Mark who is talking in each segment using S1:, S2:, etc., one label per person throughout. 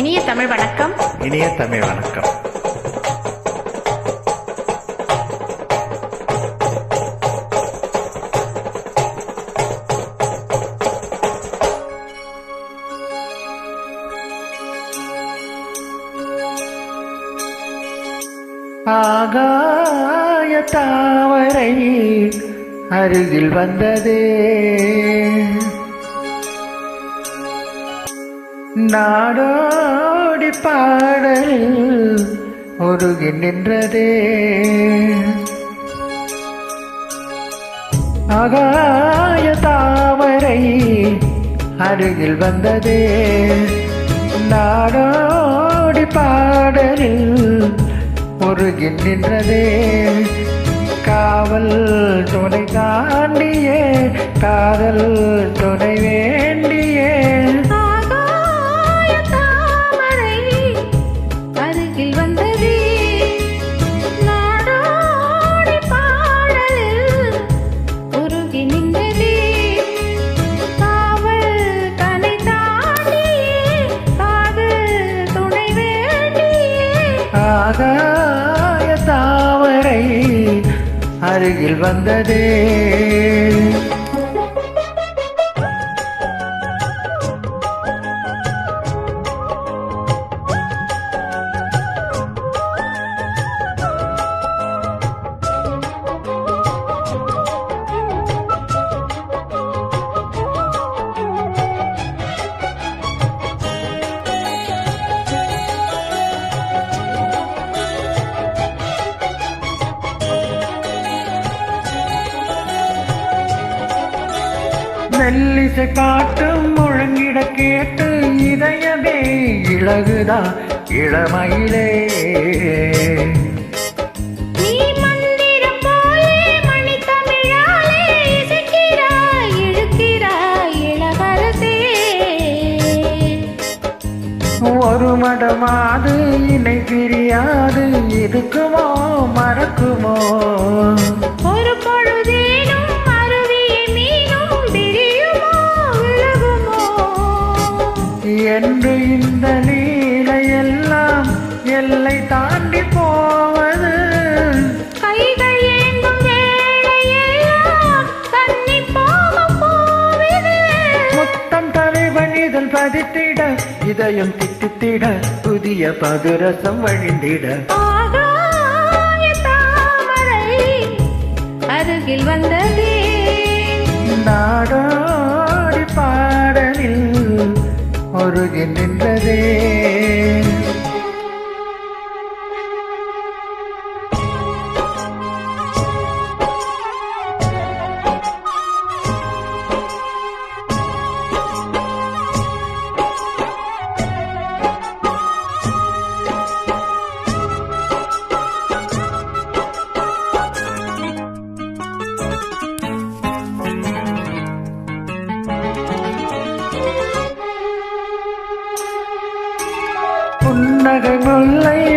S1: இனிய தமிழ் வணக்கம்.
S2: இனிய தமிழ் வணக்கம். ஆகாய தாவரை அருகில் வந்ததே. நாடோடி பாடல் உருகி நின்றதே. அகாய தாமரை அருகில் வந்ததே. நாடோடி பாடலில் உருகி நின்றதே. காவல் துணை தாண்டியே காதல் துணை வேண்டியே.
S1: ஆகாய தாமரை அருகில் வந்ததே.
S2: மெல்லிசை பாட்டும் முழங்கிட கேட்டு இதயமே இழகுதா இளமயிலே? ஒரு மடமாது இணை பிரியாது இருக்குமோ மறக்குமோ? பதித்திட இதயம் திட்டித்திட புதிய பதுரசம் வழிந்திட.
S1: அருகில் வந்ததே.
S2: நாடோடி பாடலில் ஒருகி நின்றதே.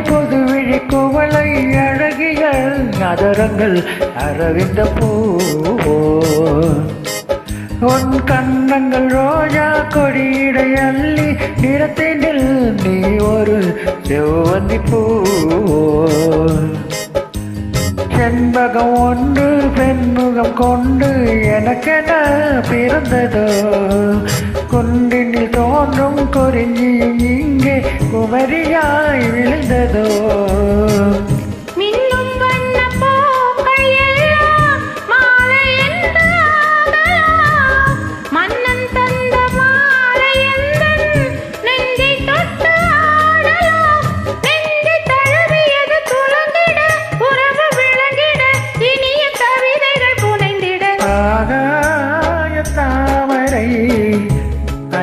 S2: புதுவிழி குவளை அழகிய நகரங்கள் அரவிந்த பூ. உன் கண்ணங்கள் ரோஜா கொடியிடை அள்ளி நிறத்தேண்டில் நீ ஒரு செவ்வந்தி பூ. செண்பகம் ஒன்று பெண்முகம் கொண்டு எனக்கென பிறந்ததோ? குண்டினில் தோன்றும் குறிஞ்சியும் இங்கே குமரியாய் விழுந்ததோ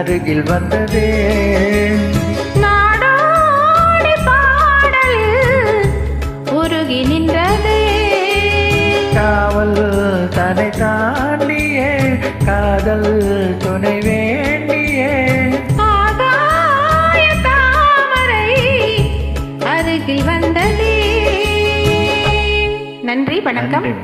S2: அருகில் வந்ததே.
S1: நாடோடி பாடலில் உருகி நின்றதே.
S2: காவல் தனை தாண்டியே காதல் துணை வேண்டியே.
S1: ஆகாய தாமரை அருகில் வந்ததே. நன்றி வணக்கம்.
S2: நன்றி.